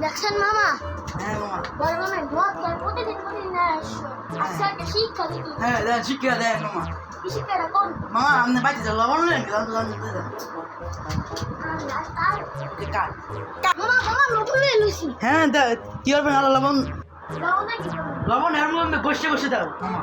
দেখছেন মামা হ্যাঁ প্রতিদিন প্রতিদিন আসছো একটা শিক্ষা দিতে হ্যাঁ দেন শিক্ষা দেন মামা কি শিক্ষাটা কোন মামা আপনি বাড়িতে যাও লবণ নেন লবণ লবণ নতুন লুচি হ্যাঁ দে কি লবণ দাও না করব? লবণ এর মধ্যে বসে বসে দাও। মামা